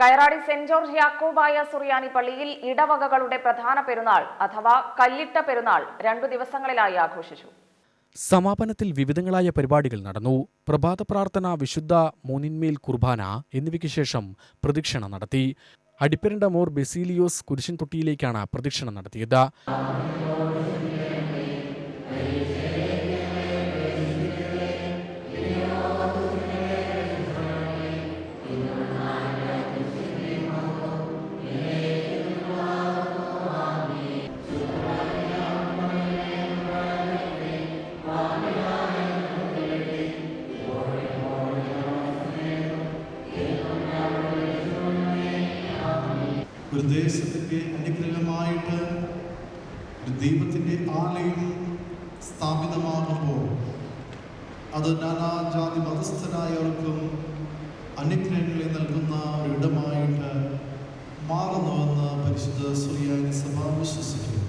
Kayaradi saint George Yakobaya സുറിയാനി പള്ളിയിൽ ഇടവകകളുടെ പ്രധാന പെരുന്നാൾ അഥവാ കല്ലിട്ട പെരുന്നാൾ രണ്ടു ദിവസങ്ങളിലായി ആഘോഷിച്ചു. സമാപനത്തിൽ വിവിധങ്ങളായ പരിപാടികൾ നടന്നു. പ്രഭാത പ്രാർത്ഥന വിശുദ്ധ മൂന്നിന്മേൽ കുർബാന എന്നിവയ്ക്ക് ശേഷം പ്രദക്ഷിണ നടത്തി. അടിപ്പരണ്ട മോർ ബെസീലിയോസ് കുരിശൻ തൊട്ടിയിലേക്കാണ് പ്രദക്ഷിണ നടത്തിയത്. ഒരു ദേശത്തിന്റെ അനുഗ്രഹമായിട്ട് ഒരു ദൈവത്തിന്റെ ആലയം സ്ഥാപിതമാകുമ്പോൾ അത് നാനാജാതി മതസ്ഥരായവർക്കും അനുഗ്രഹങ്ങളെ നൽകുന്ന ഒരു ഇടമായിട്ട് മാറുന്നുവെന്ന് പരിശുദ്ധ സുറിയാനി സഭ വിശ്വസിക്കുന്നു.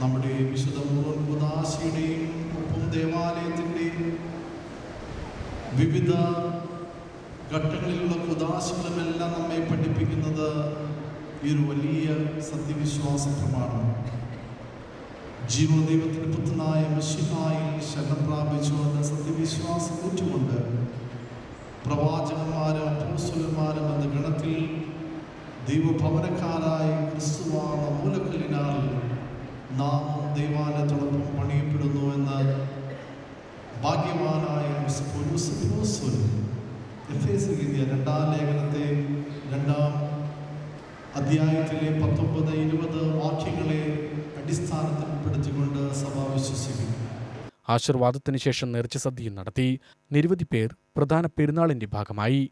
നമ്മുടെ വിശുദ്ധ മുഴുവൻ കുദാശയുടെയും ഒപ്പം ദേവാലയത്തിന്റെയും വിവിധ ഘട്ടങ്ങളിലുള്ള കുദാശകളുമെല്ലാം നമ്മെ പഠിപ്പിക്കുന്നത് ഈ ഒരു വലിയ സത്യവിശ്വാസ പ്രമാണം ജീവദൈവത്തിന്റെ പുത്രനായ മഷിഹായിൽ ശരണം പ്രാപിച്ചുകൊണ്ട് സത്യവിശ്വാസം കൂറ്റുകൊണ്ട് പ്രവാചകന്മാരും അപ്പോസ്വലന്മാരും എന്ന ഗണത്തിൽ ദൈവഭവനക്കാരായി ക്രിസ്തുവാണ് മൂലക്കല്ലിനാൽ നാം ദൈവാലയത്തോടൊപ്പം പണിയപ്പെടുന്നു എന്ന് ഭാഗ്യവാനായ എഴുതിയ രണ്ടാം ലേഖനത്തെ രണ്ടാം അധ്യായത്തിലെ പത്തൊമ്പത് ഇരുപത് വാക്യങ്ങളെ അടിസ്ഥാനത്തിൽപ്പെടുത്തിക്കൊണ്ട് സഭ വിശ്വസിക്കുന്നു. ആശീർവാദത്തിന് ശേഷം നേർച്ച സദ്യയും നടത്തി. നിരവധി പേർ പ്രധാന പെരുന്നാളിന്റെ ഭാഗമായി.